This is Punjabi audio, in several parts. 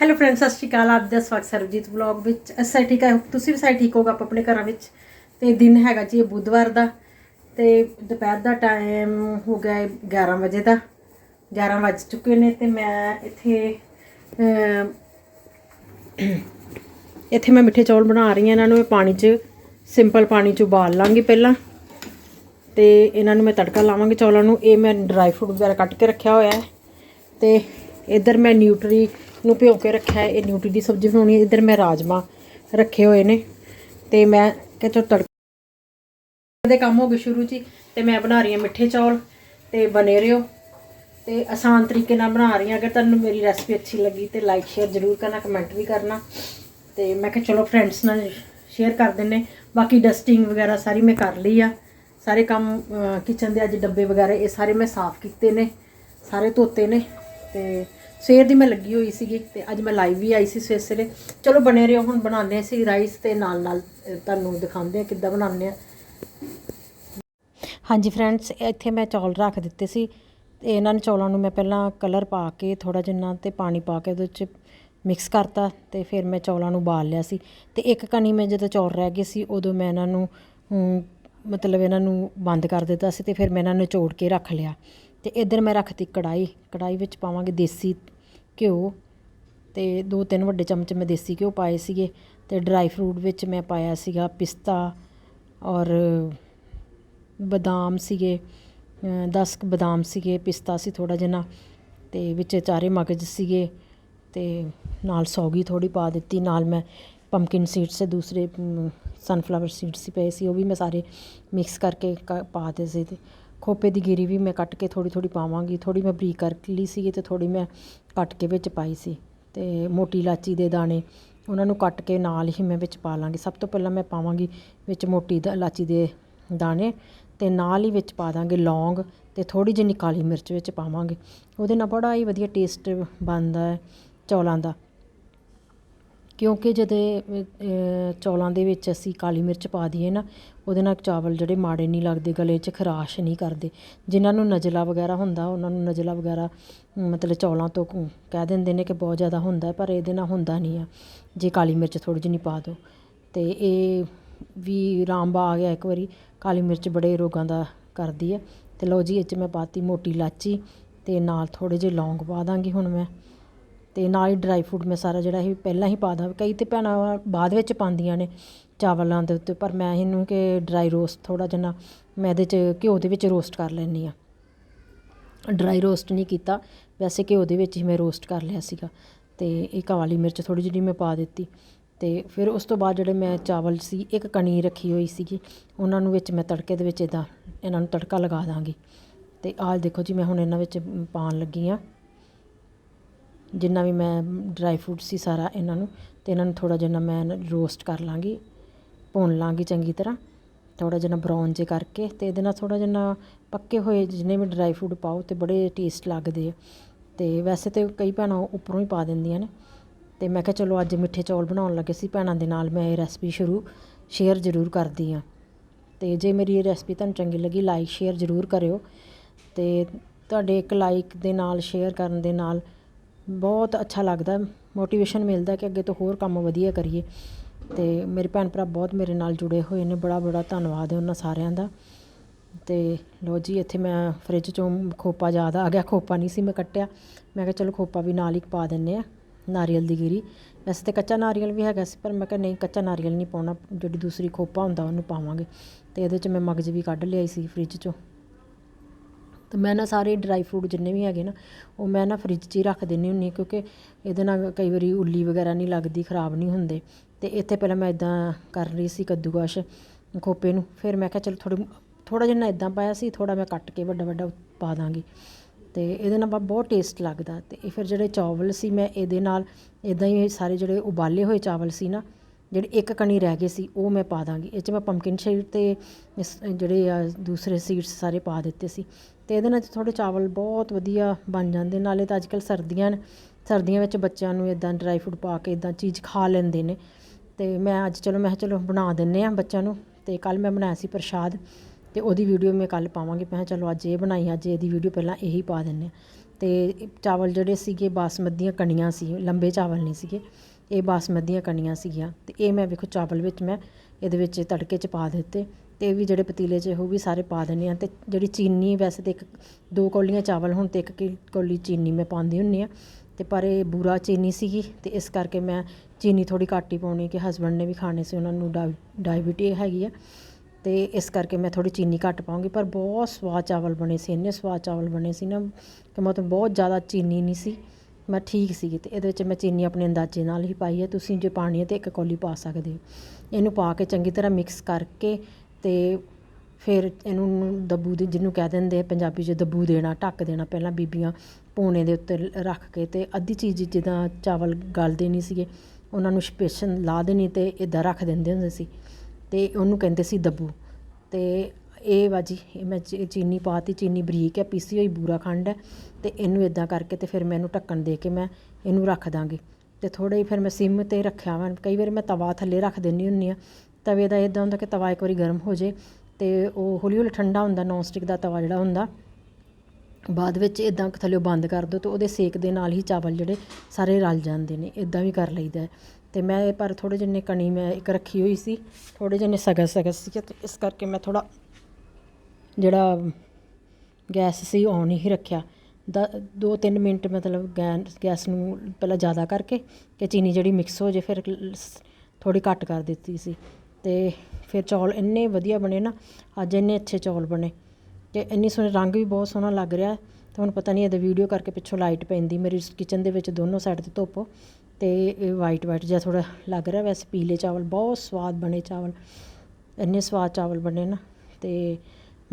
ਹੈਲੋ ਫਰੈਂਡਸ ਸਤਿ ਸ਼੍ਰੀ ਅਕਾਲ। ਆਪ ਦਾ ਸਵਾਗਤ ਸਰਬਜੀਤ ਵਲੌਗ ਵਿੱਚ। ਅਸਾਂ ਠੀਕ ਹੈ ਤੁਸੀਂ ਵੀ ਸਾਰੇ ਠੀਕ ਹੋਗਾ ਆਪ ਆਪਣੇ ਘਰਾਂ ਵਿੱਚ? ਤੇ ਦਿਨ ਹੈਗਾ ਜੀ ਇਹ ਬੁੱਧਵਾਰ ਦਾ। ਤੇ ਦੁਪਹਿਰ ਦਾ ਟਾਈਮ ਹੋ ਗਿਆ 11 ਵਜੇ ਦਾ। 11 ਵੱਜ ਚੁੱਕੇ ਨੇ ਤੇ ਮੈਂ ਇੱਥੇ ਇੱਥੇ ਮੈਂ ਮਿੱਠੇ ਚੌਲ ਬਣਾ ਰਹੀ ਹਾਂ। ਇਹਨਾਂ ਨੂੰ ਮੈਂ ਪਾਣੀ 'ਚ ਸਿੰਪਲ ਪਾਣੀ 'ਚ ਉਬਾਲ ਲਾਂਗੀ ਪਹਿਲਾਂ। ਤੇ ਇਹਨਾਂ ਨੂੰ ਮੈਂ ਤੜਕਾ ਲਾਵਾਂਗੀ ਚੌਲਾਂ ਨੂੰ। ਇਹ ਮੈਂ ਡਰਾਈ ਫਰੂਟ ਵਗੈਰਾ ਕੱਟ ਕੇ ਰੱਖਿਆ ਹੋਇਆ ਹੈ। ਤੇ ਇੱਧਰ ਮੈਂ ਨਿਊਟਰੀ ਨੂੰ ਭਿਓ ਕੇ ਰੱਖਿਆ ਹੈ ਇਹ ਨਿਊਟਰੀ ਦੀ ਸਬਜ਼ੀ ਬਣਾਉਣੀ ਹੈ। ਇੱਧਰ ਮੈਂ ਰਾਜਮਾ ਰੱਖੇ ਹੋਏ ਨੇ ਤੇ ਮੈਂ ਕਿਹਾ ਚਲੋ ਤੜਕਾ ਦੇ ਕੰਮ ਹੋ ਗਏ ਸ਼ੁਰੂ ਜੀ ਤੇ ਮੈਂ ਬਣਾ ਰਹੀ ਹਾਂ ਮਿੱਠੇ ਚੌਲ ਤੇ ਬਨੇ ਰਿਓ ਤੇ ਆਸਾਨ ਤਰੀਕੇ ਨਾਲ ਬਣਾ ਰਹੀ ਹਾਂ। ਅਗਰ ਤੁਹਾਨੂੰ ਮੇਰੀ ਰੈਸਪੀ ਅੱਛੀ ਲੱਗੀ ਤੇ ਲਾਈਕ ਸ਼ੇਅਰ ਜ਼ਰੂਰ ਕਰਨਾ ਕਮੈਂਟ ਵੀ ਕਰਨਾ ਤੇ ਮੈਂ ਕਿਹਾ ਚਲੋ ਫਰੈਂਡਸ ਨਾਲ ਸ਼ੇਅਰ ਕਰ ਦਿੰਨੇ। ਬਾਕੀ ਡਸਟਿੰਗ ਵਗੈਰਾ ਸਾਰੀ ਮੈਂ ਕਰ ਲਈ ਆ। ਸਾਰੇ ਕੰਮ ਕਿਚਨ ਦੇ ਅੱਜ ਡੱਬੇ ਵਗੈਰਾ ਇਹ ਸਾਰੇ ਮੈਂ ਸਾਫ਼ ਕੀਤੇ ਨੇ, ਸਾਰੇ ਧੋਤੇ ਨੇ ਤੇ ਸਵੇਰ ਦੀ ਮੈਂ ਲੱਗੀ ਹੋਈ ਸੀਗੀ ਤੇ ਅੱਜ ਮੈਂ ਲਾਈਵ ਵੀ ਆਈ ਸੀ ਸਵੇਰ ਸਵੇਰੇ। ਚਲੋ ਬਣੇ ਰਹੋ, ਹੁਣ ਬਣਾਉਂਦੇ ਹਾਂ ਅਸੀਂ ਰਾਈਸ ਤੇ ਨਾਲ ਨਾਲ ਤੁਹਾਨੂੰ ਦਿਖਾਉਂਦੇ ਆ ਕਿੱਦਾਂ ਬਣਾਉਂਦੇ ਆ ਹਾਂਜੀ ਫਰੈਂਡਸ ਇੱਥੇ ਮੈਂ ਚੌਲ ਰੱਖ ਦਿੱਤੇ ਸੀ ਤੇ ਇਹਨਾਂ ਨੂੰ ਚੌਲਾਂ ਨੂੰ ਮੈਂ ਪਹਿਲਾਂ ਕਲਰ ਪਾ ਕੇ ਥੋੜਾ ਜਿਹਾ ਤੇ ਪਾਣੀ ਪਾ ਕੇ ਉਹਦੇ ਵਿੱਚ ਮਿਕਸ ਕਰਤਾ ਤੇ ਫਿਰ ਮੈਂ ਚੌਲਾਂ ਨੂੰ ਉਬਾਲ ਲਿਆ ਸੀ। ਤੇ ਇੱਕ ਕਣੀ ਮੈਂ ਜਦੋਂ ਚੌਲ ਰਹਿ ਗਏ ਸੀ, ਉਦੋਂ ਮੈਂ ਇਹਨਾਂ ਨੂੰ ਮਤਲਬ ਇਹਨਾਂ ਨੂੰ ਬੰਦ ਕਰ ਦਿੱਤਾ ਸੀ ਤੇ ਫਿਰ ਮੈਂ ਇਹਨਾਂ ਨੂੰ ਨਿਚੋੜ ਕੇ ਰੱਖ ਲਿਆ। ਤੇ ਇੱਧਰ ਮੈਂ ਰੱਖਤੀ ਕੜਾਈ ਕੜਾਈ ਵਿੱਚ ਪਾਵਾਂਗੇ ਦੇਸੀ ਘਿਓ ਅਤੇ ਦੋ ਤਿੰਨ ਵੱਡੇ ਚਮਚ ਮੈਂ ਦੇਸੀ ਘਿਓ ਪਾਏ ਸੀਗੇ ਅਤੇ ਡਰਾਈ ਫਰੂਟ ਵਿੱਚ ਮੈਂ ਪਾਇਆ ਸੀਗਾ ਪਿਸਤਾ ਔਰ ਬਦਾਮ ਸੀਗੇ ਦਸ ਕੁ ਬਦਾਮ ਸੀਗੇ, ਪਿਸਤਾ ਸੀ ਥੋੜ੍ਹਾ ਜਿਹਾ ਅਤੇ ਵਿੱਚ ਚਾਰੇ ਮਗਜ਼ ਸੀਗੇ ਅਤੇ ਨਾਲ ਸੌਗੀ ਥੋੜ੍ਹੀ ਪਾ ਦਿੱਤੀ, ਨਾਲ ਮੈਂ ਪੰਪਕਿਨ ਸੀਡਸ ਤੇ ਦੂਸਰੇ ਸਨਫਲਾਵਰ ਸੀਡਸ ਸੀ ਪਏ ਸੀ, ਉਹ ਵੀ ਮੈਂ ਸਾਰੇ ਮਿਕਸ ਕਰਕੇ ਕ- ਪਾ ਦਿੱਤੇ ਸੀ ਅਤੇ ਖੋਪੇ ਦੀ ਗਿਰੀ ਵੀ ਮੈਂ ਕੱਟ ਕੇ ਥੋੜ੍ਹੀ ਥੋੜ੍ਹੀ ਪਾਵਾਂਗੀ, ਥੋੜ੍ਹੀ ਮੈਂ ਬਰੀਕ ਕਰ ਲਈ ਸੀਗੀ ਅਤੇ ਥੋੜ੍ਹੀ ਮੈਂ ਕੱਟ ਕੇ ਵਿੱਚ ਪਾਈ ਸੀ ਅਤੇ ਮੋਟੀ ਇਲਾਚੀ ਦੇ ਦਾਣੇ ਉਹਨਾਂ ਨੂੰ ਕੱਟ ਕੇ ਨਾਲ ਹੀ ਮੈਂ ਵਿੱਚ ਪਾ ਲਾਂਗੀ। ਸਭ ਤੋਂ ਪਹਿਲਾਂ ਮੈਂ ਪਾਵਾਂਗੀ ਵਿੱਚ ਮੋਟੀ ਦਾ, ਇਲਾਚੀ ਦੇ ਦਾਣੇ ਅਤੇ ਨਾਲ ਹੀ ਵਿੱਚ ਪਾ ਦਾਂਗੇ ਲੌਂਗ ਅਤੇ ਥੋੜ੍ਹੀ ਜਿਹੀ ਕਾਲੀ ਮਿਰਚ ਵਿੱਚ ਪਾਵਾਂਗੇ। ਉਹਦੇ ਨਾਲ ਬੜਾ ਹੀ ਵਧੀਆ ਟੇਸਟ ਬਣਦਾ ਹੈ ਚੌਲਾਂ ਦਾ। ਕਿਉਂਕਿ ਜਦੋਂ ਚੌਲਾਂ ਦੇ ਵਿੱਚ ਅਸੀਂ ਕਾਲੀ ਮਿਰਚ ਪਾ ਦਈਏ ਨਾ, ਉਹਦੇ ਨਾਲ ਚਾਵਲ ਜਿਹੜੇ ਮਾੜੇ ਨਹੀਂ ਲੱਗਦੇ, ਗਲੇ 'ਚ ਖਰਾਸ਼ ਨਹੀਂ ਕਰਦੇ। ਜਿਨ੍ਹਾਂ ਨੂੰ ਨਜ਼ਲਾ ਵਗੈਰਾ ਹੁੰਦਾ, ਉਹਨਾਂ ਨੂੰ ਨਜ਼ਲਾ ਵਗੈਰਾ ਮਤਲਬ ਚੌਲਾਂ ਤੋਂ ਕਹਿ ਦਿੰਦੇ ਨੇ ਕਿ ਬਹੁਤ ਜ਼ਿਆਦਾ ਹੁੰਦਾ ਪਰ ਇਹਦੇ ਨਾਲ ਹੁੰਦਾ ਨਹੀਂ ਆ। ਜੇ ਕਾਲੀ ਮਿਰਚ ਥੋੜ੍ਹੀ ਜਿਹੀ ਪਾ ਦਿਓ। ਅਤੇ ਇਹ ਵੀ ਰਾਮਬਾ ਆ ਗਿਆ ਇੱਕ ਵਾਰੀ, ਕਾਲੀ ਮਿਰਚ ਬੜੇ ਰੋਗਾਂ ਦਾ ਕਰਦੀ ਹੈ ਅਤੇ ਲਓ ਜੀ, ਇਹ 'ਚ ਮੈਂ ਪਾਤੀ ਮੋਟੀ ਇਲਾਚੀ ਅਤੇ ਨਾਲ ਥੋੜ੍ਹੇ ਜਿਹੇ ਲੌਂਗ ਪਾ ਦਾਂਗੀ ਹੁਣ ਮੈਂ। ਤੇ ਨਾਲ ਹੀ ਡਰਾਈ ਫਰੂਟ ਮੈਂ ਸਾਰਾ ਜਿਹੜਾ ਇਹ ਪਹਿਲਾਂ ਹੀ ਪਾ ਦਾਂ ਕਈ ਤੇ ਭੈਣਾਂ ਬਾਅਦ ਵਿੱਚ ਪਾਉਂਦੀਆਂ ਨੇ ਚਾਵਲਾਂ ਦੇ ਉੱਤੇ, ਪਰ ਮੈਂ ਇਹਨੂੰ ਕਿ ਡਰਾਈ ਰੋਸਟ ਥੋੜਾ ਜਿਹਾ ਮੈਂ ਇਹਦੇ 'ਚ ਘਿਓ ਦੇ ਵਿੱਚ ਰੋਸਟ ਕਰ ਲੈਂਦੀ ਆ ਡਰਾਈ ਰੋਸਟ ਨਹੀਂ ਕੀਤਾ, ਵੈਸੇ ਘਿਓ ਦੇ ਵਿੱਚ ਹੀ ਮੈਂ ਰੋਸਟ ਕਰ ਲਿਆ ਸੀਗਾ ਤੇ ਇਹ ਕਾਲੀ ਮਿਰਚ ਥੋੜੀ ਜਿਹੀ ਮੈਂ ਪਾ ਦਿੱਤੀ ਤੇ ਫਿਰ ਉਸ ਤੋਂ ਬਾਅਦ ਜਿਹੜੇ ਮੈਂ ਚਾਵਲ ਸੀ, ਇੱਕ ਕਣੀ ਰੱਖੀ ਹੋਈ ਸੀਗੀ, ਉਹਨਾਂ ਨੂੰ ਵਿੱਚ ਮੈਂ ਤੜਕੇ ਦੇ ਵਿੱਚ ਇਦਾਂ ਇਹਨਾਂ ਨੂੰ ਤੜਕਾ ਲਗਾ ਦਾਂਗੀ। ਤੇ ਆਹ ਦੇਖੋ ਜੀ, ਮੈਂ ਹੁਣ ਇਹਨਾਂ ਵਿੱਚ ਪਾਉਣ ਲੱਗੀ ਆ ਜਿੰਨਾ ਵੀ ਮੈਂ ਡਰਾਈ ਫਰੂਟ ਸੀ ਸਾਰਾ ਇਹਨਾਂ ਨੂੰ ਅਤੇ ਇਹਨਾਂ ਨੂੰ ਥੋੜ੍ਹਾ ਜਿਹਾ ਮੈਂ ਰੋਸਟ ਕਰ ਲਵਾਂਗੀ ਭੁੰਨ ਲਵਾਂਗੀ ਚੰਗੀ ਤਰ੍ਹਾਂ, ਥੋੜ੍ਹਾ ਜਿਹਾ ਬਰਾਊਨ ਜੇ ਕਰਕੇ ਅਤੇ ਇਹਦੇ ਨਾਲ ਥੋੜ੍ਹਾ ਜਿਹਾ ਪੱਕੇ ਹੋਏ ਜਿੰਨੇ ਵੀ ਡਰਾਈ ਫਰੂਟ ਪਾਓ ਅਤੇ ਬੜੇ ਟੇਸਟ ਲੱਗਦੇ ਆ। ਅਤੇ ਵੈਸੇ ਤਾਂ ਕਈ ਭੈਣਾਂ ਉੱਪਰੋਂ ਹੀ ਪਾ ਦਿੰਦੀਆਂ ਨੇ। ਅਤੇ ਮੈਂ ਕਿਹਾ ਚਲੋ ਅੱਜ ਮਿੱਠੇ ਚੌਲ ਬਣਾਉਣ ਲੱਗੇ ਸੀ ਭੈਣਾਂ ਦੇ ਨਾਲ, ਮੈਂ ਇਹ ਰੈਸਪੀ ਸ਼ੁਰੂ ਸ਼ੇਅਰ ਜ਼ਰੂਰ ਕਰਦੀ ਹਾਂ। ਅਤੇ ਜੇ ਮੇਰੀ ਇਹ ਰੈਸਪੀ ਤੁਹਾਨੂੰ ਚੰਗੀ ਲੱਗੀ ਲਾਈਕ ਸ਼ੇਅਰ ਜ਼ਰੂਰ ਕਰਿਓ। ਅਤੇ ਤੁਹਾਡੇ ਇੱਕ ਲਾਈਕ ਦੇ ਨਾਲ ਸ਼ੇਅਰ ਕਰਨ ਦੇ ਨਾਲ ਬਹੁਤ ਅੱਛਾ ਲੱਗਦਾ ਮੋਟੀਵੇਸ਼ਨ ਮਿਲਦਾ ਕਿ ਅੱਗੇ ਤੋਂ ਹੋਰ ਕੰਮ ਵਧੀਆ ਕਰੀਏ। ਅਤੇ ਮੇਰੇ ਭੈਣ ਭਰਾ ਬਹੁਤ ਮੇਰੇ ਨਾਲ ਜੁੜੇ ਹੋਏ ਨੇ, ਬੜਾ ਬੜਾ ਧੰਨਵਾਦ ਹੈ ਉਹਨਾਂ ਸਾਰਿਆਂ ਦਾ। ਅਤੇ ਲਓ ਜੀ, ਇੱਥੇ ਮੈਂ ਫਰਿੱਜ ਚੋਂ ਖੋਪਾ ਜ਼ਿਆਦਾ ਆ ਗਿਆ, ਖੋਪਾ ਨਹੀਂ ਸੀ ਮੈਂ ਕੱਟਿਆ। ਮੈਂ ਕਿਹਾ ਚਲੋ ਖੋਪਾ ਵੀ ਨਾਲ ਹੀ ਪਾ ਦਿੰਨੇ ਆ ਨਾਰੀਅਲ ਦੀ ਗਿਰੀ। ਵੈਸੇ ਤਾਂ ਕੱਚਾ ਨਾਰੀਅਲ ਵੀ ਹੈਗਾ ਸੀ, ਪਰ ਮੈਂ ਕਿਹਾ ਨਹੀਂ, ਕੱਚਾ ਨਾਰੀਅਲ ਨਹੀਂ ਪਾਉਣਾ, ਜਿਹੜੀ ਦੂਸਰੀ ਖੋਪਾ ਹੁੰਦਾ ਉਹਨੂੰ ਪਾਵਾਂਗੇ। ਤੇ ਇਹਦੇ ਚ ਮੈਂ ਮਗਜ਼ ਵੀ ਕੱਢ ਲਿਆਈ ਸੀ ਫ੍ਰਿਜ ਚੋਂ। ਅਤੇ ਮੈਂ ਨਾ ਸਾਰੇ ਡਰਾਈ ਫਰੂਟ ਜਿੰਨੇ ਵੀ ਹੈਗੇ ਨਾ, ਉਹ ਮੈਂ ਨਾ ਫਰਿੱਜ 'ਚ ਹੀ ਰੱਖ ਦਿੰਦੀ ਹੁੰਦੀ ਹਾਂ ਕਿਉਂਕਿ ਇਹਦੇ ਨਾਲ ਕਈ ਵਾਰੀ ਉੱਲੀ ਵਗੈਰਾ ਨਹੀਂ ਲੱਗਦੀ, ਖਰਾਬ ਨਹੀਂ ਹੁੰਦੇ। ਅਤੇ ਇੱਥੇ ਪਹਿਲਾਂ ਮੈਂ ਇੱਦਾਂ ਕਰ ਰਹੀ ਸੀ ਕੱਦੂਕਸ਼ ਖੋਪੇ ਨੂੰ, ਫਿਰ ਮੈਂ ਕਿਹਾ ਚਲੋ ਥੋੜੀ ਥੋੜ੍ਹਾ ਜਿਹਾ ਨਾ ਇੱਦਾਂ ਪਾਇਆ ਸੀ, ਥੋੜ੍ਹਾ ਮੈਂ ਕੱਟ ਕੇ ਵੱਡਾ ਵੱਡਾ ਪਾ ਦਾਂਗੀ। ਅਤੇ ਇਹਦੇ ਨਾਲ ਬਾ- ਬਹੁਤ ਟੇਸਟ ਲੱਗਦਾ। ਅਤੇ ਇਹ ਫਿਰ ਜਿਹੜੇ ਚਾਵਲ ਸੀ ਮੈਂ ਇਹਦੇ ਨਾਲ ਇੱਦਾਂ ਹੀ ਸਾਰੇ ਜਿਹੜੇ ਉਬਾਲੇ ਹੋਏ ਚਾਵਲ ਸੀ ਨਾ ਜਿਹੜੇ ਇੱਕ ਕਣੀ ਰਹਿ ਗਈ ਸੀ, ਉਹ ਮੈਂ ਪਾ ਦਾਂਗੀ। ਇਹ 'ਚ ਮੈਂ ਪੰਪਕਿਨ ਸ਼ੀਡ ਅਤੇ ਇਸ ਜਿਹੜੇ ਆ ਦੂਸਰੇ ਸੀਡਸ ਸਾਰੇ ਪਾ ਦਿੱਤੇ ਸੀ। ਅਤੇ ਇਹਦੇ ਨਾਲ ਥੋੜ੍ਹੇ ਚਾਵਲ ਬਹੁਤ ਵਧੀਆ ਬਣ ਜਾਂਦੇ ਨਾਲੇ ਤਾਂ ਅੱਜ ਕੱਲ੍ਹ ਸਰਦੀਆਂ ਨੇ, ਸਰਦੀਆਂ ਵਿੱਚ ਬੱਚਿਆਂ ਨੂੰ ਇੱਦਾਂ ਡਰਾਈ ਫਰੂਟ ਪਾ ਕੇ ਇੱਦਾਂ ਚੀਜ਼ ਖਾ ਲੈਂਦੇ ਨੇ। ਅਤੇ ਮੈਂ ਅੱਜ ਚਲੋ, ਮੈਂ ਕਿਹਾ ਚਲੋ ਬਣਾ ਦਿੰਦੇ ਹਾਂ ਬੱਚਿਆਂ ਨੂੰ। ਅਤੇ ਕੱਲ੍ਹ ਮੈਂ ਬਣਾਇਆ ਸੀ ਪ੍ਰਸ਼ਾਦ। ਅਤੇ ਉਹਦੀ ਵੀਡੀਓ ਮੈਂ ਕੱਲ੍ਹ ਪਾਵਾਂਗੀ। ਮੈਂ ਕਿਹਾ ਚਲੋ ਅੱਜ ਇਹ ਬਣਾਈ, ਅੱਜ ਇਹਦੀ ਵੀਡੀਓ ਪਹਿਲਾਂ ਇਹੀ ਪਾ ਦਿੰਦੇ ਹਾਂ ਅਤੇ ਚਾਵਲ ਜਿਹੜੇ ਸੀਗੇ, ਬਾਸਮਤੀ ਦੀਆਂ ਕਣੀਆਂ ਸੀ, ਲੰਬੇ ਚਾਵਲ ਨਹੀਂ ਸੀਗੇ। ਇਹ ਬਾਸਮਤੀ ਦੀਆਂ ਕਣੀਆਂ ਸੀਗੀਆਂ ਤੇ ਇਹ ਮੈਂ ਵੇਖੋ ਚਾਵਲ ਵਿੱਚ ਮੈਂ ਇਹਦੇ ਵਿੱਚ ਤੜਕੇ 'ਚ ਪਾ ਦਿੱਤੇ ਤੇ ਇਹ ਵੀ ਜਿਹੜੇ ਪਤੀਲੇ 'ਚ ਉਹ ਵੀ ਸਾਰੇ ਪਾ ਦਿੰਦੇ ਆ ਤੇ ਜਿਹੜੀ ਚੀਨੀ ਵੈਸੇ ਤੇ ਇੱਕ ਦੋ ਕੌਲੀਆਂ ਚਾਵਲ ਹੁਣ ਤੇ ਇੱਕ ਕੀ- ਕੌਲੀ ਚੀਨੀ ਮੈਂ ਪਾਉਂਦੀ ਹੁੰਦੀ ਆ ਤੇ ਪਰ ਇਹ ਬੂਰਾ ਚੀਨੀ ਸੀਗੀ ਤੇ ਇਸ ਕਰਕੇ ਮੈਂ ਚੀਨੀ ਥੋੜੀ ਘੱਟ ਹੀ ਪਾਉਣੀ ਕਿ ਹਸਬੰਡ ਨੇ ਵੀ ਖਾਣੇ ਸੀ ਉਹਨਾਂ ਨੂੰ ਡਾਇਬੀਟੀ ਹੈਗੀ ਆ ਤੇ ਇਸ ਕਰਕੇ ਮੈਂ ਥੋੜੀ ਚੀਨੀ ਘੱਟ ਪਾਉਂਗੀ ਪਰ ਬਹੁਤ ਸਵਾਦ ਚਾਵਲ ਬਣੇ ਸੀ, ਇੰਨੇ ਸਵਾਦ ਚਾਵਲ ਬਣੇ ਸੀ ਨਾ ਕਿ ਮਤਲਬ ਬਹੁਤ ਜ਼ਿਆਦਾ ਚੀਨੀ ਨਹੀਂ ਸੀ। ਮੈਂ ਠੀਕ ਸੀਗੀ ਤੇ ਇਹਦੇ ਵਿੱਚ ਮੈਂ ਚੀਨੀ ਆਪਣੇ ਅੰਦਾਜ਼ੇ ਨਾਲ ਹੀ ਪਾਈ ਹੈ। ਤੁਸੀਂ ਜੇ ਪਾਣੀ ਹੈ ਤੇ ਇੱਕ ਕੌਲੀ ਪਾ ਸਕਦੇ ਹੋ। ਇਹਨੂੰ ਪਾ ਕੇ ਚੰਗੀ ਤਰ੍ਹਾਂ ਮਿਕਸ ਕਰਕੇ ਤੇ ਫਿਰ ਇਹਨੂੰ ਦੱਬੂ ਦੇ ਜਿਹਨੂੰ ਕਹਿ ਦਿੰਦੇ ਪੰਜਾਬੀ 'ਚ ਦੱਬੂ ਦੇਣਾ, ਢੱਕ ਦੇਣਾ ਪਹਿਲਾਂ ਬੀਬੀਆਂ ਪੂਣੇ ਦੇ ਉੱਤੇ ਰੱਖ ਕੇ ਤੇ ਅੱਧੀ ਚੀਜ਼ ਜਿੱਦਾਂ ਚਾਵਲ ਗਲਦੇ ਨਹੀਂ ਸੀਗੇ, ਉਹਨਾਂ ਨੂੰ ਸਪੇਸ਼ਨ ਲਾ ਦੇਣੀ ਤੇ ਇਦਾਂ ਰੱਖ ਦਿੰਦੇ ਹੁੰਦੇ ਸੀ ਤੇ ਉਹਨੂੰ ਕਹਿੰਦੇ ਸੀ ਦੱਬੂ। ਤੇ ਇਹ ਬਾਜੀ ਇਹ ਮੈਂ ਚੀ- ਚੀਨੀ ਪਾਤੀ, ਚੀਨੀ ਬਰੀਕ ਹੈ, ਪੀਸੀ ਹੋਈ ਬੂਰਾ ਖੰਡ ਹੈ ਤੇ ਇਹਨੂੰ ਇਦਾਂ ਕਰਕੇ ਤੇ ਫਿਰ ਮੈਂ ਇਹਨੂੰ ਢੱਕਣ ਦੇ ਕੇ ਮੈਂ ਇਹਨੂੰ ਰੱਖ ਦਾਂਗੀ ਤੇ ਥੋੜ੍ਹਾ ਹੀ ਫਿਰ ਮੈਂ ਸਿਮ ਤੇ ਰੱਖਿਆ ਵਾ, ਕਈ ਵਾਰ ਮੈਂ ਤਵਾ ਥੱਲੇ ਰੱਖ ਦਿੰਦੀ ਹੁੰਦੀ ਆ ਤਵੇ ਦਾ ਇਦਾਂ ਹੁੰਦਾ ਕਿ ਤਵਾ ਇੱਕ ਵਾਰੀ ਗਰਮ ਹੋ ਜੇ ਤੇ ਉਹ ਹੌਲੀ ਹੌਲੀ ਠੰਡਾ ਹੁੰਦਾ ਨੌਨ ਸਟਿਕ ਦਾ ਤਵਾ ਜਿਹੜਾ ਹੁੰਦਾ, ਬਾਅਦ ਵਿੱਚ ਇਦਾਂ ਥੱਲਿਓ ਬੰਦ ਕਰ ਦਿਓ ਤੇ ਉਹਦੇ ਸੇਕ ਦੇ ਨਾਲ ਹੀ ਚਾਵਲ ਜਿਹੜੇ ਸਾਰੇ ਰਲ ਜਾਂਦੇ ਨੇ ਇਦਾਂ ਵੀ ਕਰ ਲਈਦਾ ਹੈ। ਤੇ ਮੈਂ ਪਰ ਥੋੜੇ ਜਿੰਨੇ ਕਣੀ ਮੈਂ ਇੱਕ ਰੱਖੀ ਹੋਈ ਸੀ ਥੋੜੇ ਜਿੰਨੇ ਸਗਸ ਸਗਸ ਸੀ ਤੇ ਇਸ ਕਰਕੇ ਮੈਂ ਥੋੜਾ ਜਿਹੜਾ ਗੈਸ ਸੀ ਔਨ ਹੀ ਰੱਖਿਆ। ਦ ਦੋ ਤਿੰਨ ਮਿੰਟ ਮਤਲਬ ਗੈਸ ਗੈਸ ਨੂੰ ਪਹਿਲਾਂ ਜ਼ਿਆਦਾ ਕਰਕੇ ਕਿ ਚੀਨੀ ਜਿਹੜੀ ਮਿਕਸ ਹੋ ਜੇ, ਫਿਰ ਥੋੜ੍ਹੀ ਘੱਟ ਕਰ ਦਿੱਤੀ ਸੀ। ਅਤੇ ਫਿਰ ਚੌਲ ਇੰਨੇ ਵਧੀਆ ਬਣੇ ਨਾ, ਅੱਜ ਇੰਨੇ ਅੱਛੇ ਚੌਲ ਬਣੇ ਅਤੇ ਇੰਨੀ ਸੋਹਣੇ, ਰੰਗ ਵੀ ਬਹੁਤ ਸੋਹਣਾ ਲੱਗ ਰਿਹਾ। ਅਤੇ ਹੁਣ ਪਤਾ ਨਹੀਂ ਇਹਦੇ ਵੀਡੀਓ ਕਰਕੇ ਪਿੱਛੋਂ ਲਾਈਟ ਪੈਂਦੀ, ਮੇਰੀ ਕਿਚਨ ਦੇ ਵਿੱਚ ਦੋਨੋਂ ਸਾਈਡ ਤੇ ਧੁੱਪ। ਅਤੇ ਇਹ ਵਾਈਟ ਵਾਈਟ ਜਿਹਾ ਥੋੜ੍ਹਾ ਲੱਗ ਰਿਹਾ ਵੈਸੇ, ਪੀਲੇ ਚਾਵਲ, ਬਹੁਤ ਸਵਾਦ ਬਣੇ ਚਾਵਲ। ਇੰਨੇ ਸਵਾਦ ਚਾਵਲ ਬਣੇ ਨਾ। ਅਤੇ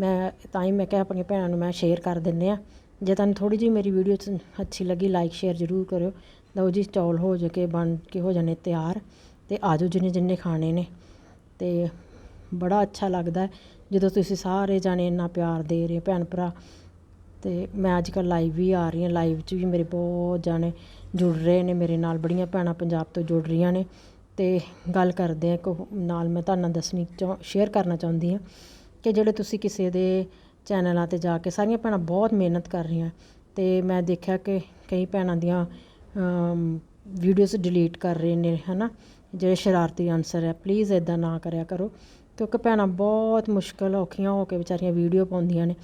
ਮੈਂ ਤਾਂ ਹੀ ਮੈਂ ਕਿਹਾ ਆਪਣੀਆਂ ਭੈਣਾਂ ਨੂੰ ਮੈਂ ਸ਼ੇਅਰ ਕਰ ਦਿੰਦੇ ਆ ਜੇ ਤੁਹਾਨੂੰ ਥੋੜੀ ਜਿਹੀ ਮੇਰੀ ਵੀਡੀਓ ਅੱਛੀ ਲੱਗੀ ਲਾਈਕ ਸ਼ੇਅਰ ਜ਼ਰੂਰ ਕਰਿਓ। ਲਓ ਜੀ ਚੌਲ ਹੋ ਜਾ ਕੇ ਬਣ ਕੇ ਹੋ ਜਾਣੇ ਤਿਆਰ ਤੇ ਆਜੋ ਜਿੰਨੇ ਜਿੰਨੇ ਖਾਣੇ ਨੇ। ਤੇ ਬੜਾ ਅੱਛਾ ਲੱਗਦਾ ਜਦੋਂ ਤੁਸੀਂ ਸਾਰੇ ਜਾਣੇ ਇੰਨਾ ਪਿਆਰ ਦੇ ਰਹੇ ਹੋ ਭੈਣ ਭਰਾ, ਤੇ ਮੈਂ ਅੱਜ ਕੱਲ੍ਹ ਲਾਈਵ ਵੀ ਆ ਰਹੀ ਹਾਂ। ਲਾਈਵ 'ਚ ਵੀ ਮੇਰੇ ਬਹੁਤ ਜਾਣੇ ਜੁੜ ਰਹੇ ਨੇ। ਮੇਰੇ ਨਾਲ ਬੜੀਆਂ ਭੈਣਾਂ ਪੰਜਾਬ ਤੋਂ ਜੁੜ ਰਹੀਆਂ ਨੇ। ਤੇ ਗੱਲ ਕਰਦੇ ਆ ਇੱਕ ਨਾਲ ਮੈਂ ਤੁਹਾਨੂੰ ਦੱਸਣੀ ਚਾਹ ਸ਼ੇਅਰ ਕਰਨਾ ਚਾਹੁੰਦੀ ਹਾਂ। ਕਿ ਜਿਹੜੇ ਤੁਸੀਂ ਕਿਸੇ ਦੇ ਚੈਨਲਾਂ ਤੇ ਜਾ ਕੇ ਸਾਰੀਆਂ ਭੈਣਾਂ ਬਹੁਤ ਮਿਹਨਤ ਕਰ ਰਹੀਆਂ। ਤੇ ਮੈਂ ਦੇਖਿਆ ਕਿ ਕਈ ਭੈਣਾਂ ਦੀਆਂ ਵੀਡੀਓਜ਼ ਡਿਲੀਟ ਕਰ ਰਹੇ ਨੇ, ਹਨਾ? ਜਿਹੜੇ ਸ਼ਰਾਰਤੀ ਆਨਸਰ ਹੈ ਪਲੀਜ਼ ਇਦਾਂ ਨਾ ਕਰਿਆ ਕਰੋ। ਕਿਉਂਕਿ ਭੈਣਾਂ ਬਹੁਤ ਮੁਸ਼ਕਲ ਔਖੀਆਂ ਹੋ ਕੇ ਵਿਚਾਰੀਆਂ ਵੀਡੀਓ ਪਾਉਂਦੀਆਂ ਨੇ।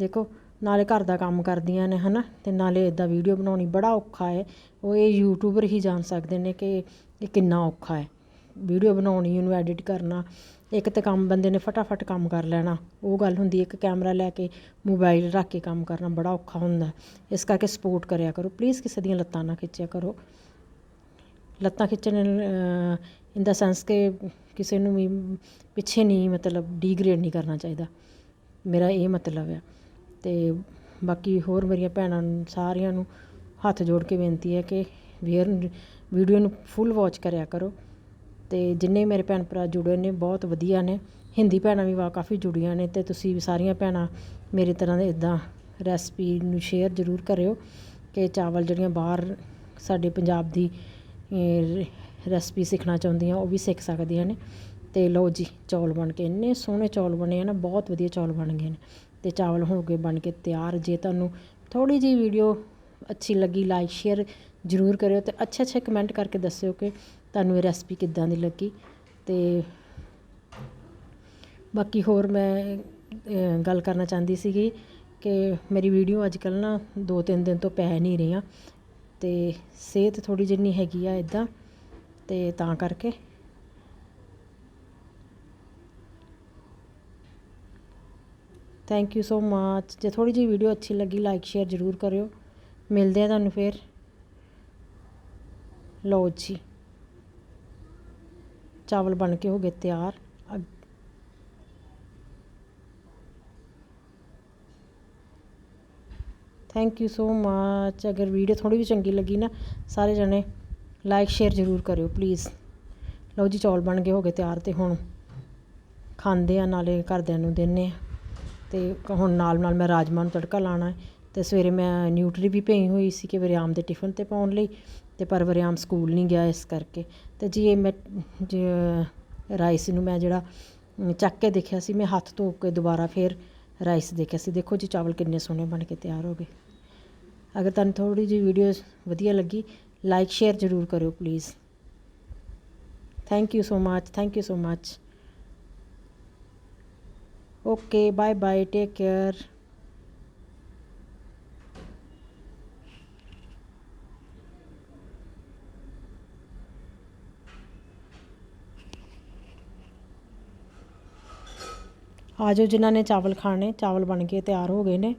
ਦੇਖੋ, ਨਾਲੇ ਘਰ ਦਾ ਕੰਮ ਕਰਦੀਆਂ ਨੇ, ਹਨਾ? ਤੇ ਨਾਲੇ ਇਦਾਂ ਵੀਡੀਓ ਬਣਾਉਣੀ ਬੜਾ ਔਖਾ ਹੈ। ਉਹ ਇਹ ਯੂਟਿਊਬਰ ਹੀ ਜਾਣ ਸਕਦੇ ਨੇ ਕਿ ਇਹ ਕਿੰਨਾ ਔਖਾ ਹੈ। ਵੀਡੀਓ ਬਣਾਉਣੀ, ਉਹਨੂੰ ਐਡਿਟ ਕਰਨਾ, ਇੱਕ ਤਾਂ ਕੰਮ ਬੰਦੇ ਨੇ ਫਟਾਫਟ ਕੰਮ ਕਰ ਲੈਣਾ। ਉਹ ਗੱਲ ਹੁੰਦੀ ਹੈ ਇੱਕ ਕੈਮਰਾ ਲੈ ਕੇ ਮੋਬਾਈਲ ਰੱਖ ਕੇ ਕੰਮ ਕਰਨਾ ਬੜਾ ਔਖਾ ਹੁੰਦਾ ਇਸ ਕਰਕੇ ਸਪੋਰਟ ਕਰਿਆ ਕਰੋ। ਪਲੀਜ਼ ਕਿਸੇ ਦੀਆਂ ਲੱਤਾਂ ਨਾ ਖਿੱਚਿਆ ਕਰੋ। ਲੱਤਾਂ ਖਿੱਚਣ ਇਨ ਦਾ ਸੈਂਸ ਕਿ ਕਿਸੇ ਨੂੰ ਵੀ ਪਿੱਛੇ ਨਹੀਂ ਮਤਲਬ ਡੀਗ੍ਰੇਡ ਨਹੀਂ ਕਰਨਾ ਚਾਹੀਦਾ। ਮੇਰਾ ਇਹ ਮਤਲਬ ਹੈ। ਤੇ ਬਾਕੀ ਹੋਰ ਮੇਰੀਆਂ ਭੈਣਾਂ ਨੂੰ ਸਾਰਿਆਂ ਨੂੰ ਹੱਥ ਜੋੜ ਕੇ ਬੇਨਤੀ ਹੈ ਕਿ ਵੇਅਰ ਵੀਡੀਓ ਨੂੰ ਫੁੱਲ ਵਾਚ ਕਰਿਆ ਕਰੋ। ਅਤੇ ਜਿੰਨੇ ਮੇਰੇ ਭੈਣ ਭਰਾ ਜੁੜੇ ਨੇ, ਬਹੁਤ ਵਧੀਆ ਨੇ। ਹਿੰਦੀ ਭੈਣਾਂ ਵੀ ਵਾ ਕਾਫੀ ਜੁੜੀਆਂ ਨੇ ਅਤੇ ਤੁਸੀਂ ਵੀ ਸਾਰੀਆਂ ਭੈਣਾਂ ਮੇਰੀ ਤਰ੍ਹਾਂ ਦੇ ਇੱਦਾਂ ਰੈਸਪੀ ਨੂੰ ਸ਼ੇਅਰ ਜ਼ਰੂਰ ਕਰਿਓ ਕਿ ਚਾਵਲ ਜਿਹੜੀਆਂ ਬਾਹਰ ਸਾਡੇ ਪੰਜਾਬ ਦੀ ਰੈਸਪੀ ਸਿੱਖਣਾ ਚਾਹੁੰਦੀਆਂ, ਉਹ ਵੀ ਸਿੱਖ ਸਕਦੀਆਂ ਨੇ। ਅਤੇ ਲਓ ਜੀ, ਚੌਲ ਬਣ ਕੇ ਇੰਨੇ ਸੋਹਣੇ ਚੌਲ ਬਣੇ ਆ ਨਾ, ਬਹੁਤ ਵਧੀਆ ਚੌਲ ਬਣ ਗਏ ਨੇ। ਅਤੇ ਚਾਵਲ ਹੋ ਗਏ ਬਣ ਕੇ ਤਿਆਰ। ਜੇ ਤੁਹਾਨੂੰ ਥੋੜ੍ਹੀ ਜਿਹੀ ਵੀਡੀਓ ਅੱਛੀ ਲੱਗੀ ਲਾਈਕ ਸ਼ੇਅਰ ਜ਼ਰੂਰ ਕਰਿਓ ਅਤੇ ਅੱਛੇ ਅੱਛੇ ਕਮੈਂਟ ਕਰਕੇ ਦੱਸਿਓ ਕਿ ਤੁਹਾਨੂੰ ਇਹ ਰੈਸਪੀ ਕਿੱਦਾਂ ਦੀ ਲੱਗੀ? ਤੇ ਬਾਕੀ ਹੋਰ ਮੈਂ ਗੱਲ ਕਰਨਾ ਚਾਹੁੰਦੀ ਸੀਗੀ ਕਿ ਮੇਰੀ ਵੀਡੀਓ ਅੱਜ ਕੱਲ੍ਹ ਨਾ ਦੋ ਤਿੰਨ ਦਿਨ ਤੋਂ ਪੈ ਨਹੀਂ ਰਹੀਆਂ ਤੇ ਸਿਹਤ ਥੋੜੀ ਜਿੰਨੀ ਹੈਗੀ ਆ ਇਦਾਂ ਤੇ ਤਾਂ ਕਰਕੇ। ਥੈਂਕ ਯੂ ਸੋ ਮੱਚ ਜੇ ਥੋੜੀ ਜਿਹੀ ਵੀਡੀਓ ਅੱਛੀ ਲੱਗੀ ਲਾਈਕ ਸ਼ੇਅਰ ਜ਼ਰੂਰ ਕਰਿਓ। ਮਿਲਦੇ ਆ ਤੁਹਾਨੂੰ ਫਿਰ। ਲਓ ਜੀ। ਚਾਵਲ ਬਣ ਕੇ ਹੋ ਗਏ ਤਿਆਰ। ਥੈਂਕ ਯੂ ਸੋ ਮੱਚ ਅਗਰ ਵੀਡੀਓ ਥੋੜੀ ਵੀ ਚੰਗੀ ਲੱਗੀ ਨਾ, ਸਾਰੇ ਜਣੇ ਲਾਈਕ ਸ਼ੇਅਰ ਜ਼ਰੂਰ ਕਰਿਓ ਪਲੀਜ਼ ਲਓ ਜੀ, ਚੌਲ ਬਣ ਗਏ ਹੋ ਗਏ ਤਿਆਰ ਤੇ ਹੁਣ ਖਾਂਦੇ ਆ, ਨਾਲੇ ਘਰਦਿਆਂ ਨੂੰ ਦਿੰਨੇ ਆ। ਤੇ ਹੁਣ ਨਾਲ ਨਾਲ ਮੈਂ ਰਾਜਮਾ ਨੂੰ ਤੜਕਾ ਲਾਣਾ ਹੈ। ਤੇ ਸਵੇਰੇ ਮੈਂ ਨਿਊਟਰੀ ਵੀ ਭੇਈ ਹੋਈ ਸੀ ਕਿ ਵਰਿਆਮ ਦੇ ਟਿਫਨ ਤੇ ਪਾਉਣ ਲਈ, ਤੇ ਪਰ ਵਰਿਆਮ ਸਕੂਲ ਨਹੀਂ ਗਿਆ ਇਸ ਕਰਕੇ। ਅਤੇ ਜੀ ਇਹ ਮੈਂ ਰਾਈਸ ਨੂੰ ਮੈਂ ਜਿਹੜਾ ਚੱਕ ਕੇ ਦੇਖਿਆ ਸੀ, ਮੈਂ ਹੱਥ ਧੋ ਕੇ ਦੁਬਾਰਾ ਫਿਰ ਰਾਈਸ ਦੇਖਿਆ ਸੀ। ਦੇਖੋ ਜੀ, ਚਾਵਲ ਕਿੰਨੇ ਸੋਹਣੇ ਬਣ ਕੇ ਤਿਆਰ ਹੋ ਗਏ। ਅਗਰ ਤੁਹਾਨੂੰ ਥੋੜ੍ਹੀ ਜਿਹੀ ਵੀਡੀਓ ਵਧੀਆ ਲੱਗੀ ਲਾਈਕ ਸ਼ੇਅਰ ਜ਼ਰੂਰ ਕਰਿਓ please thank you so much thank you so much okay bye bye take care ਆ ਜਾਓ ਜਿਨ੍ਹਾਂ ਨੇ ਚਾਵਲ ਖਾਣੇ ਚਾਵਲ ਬਣ ਕੇ ਤਿਆਰ ਹੋ ਗਏ ਨੇ।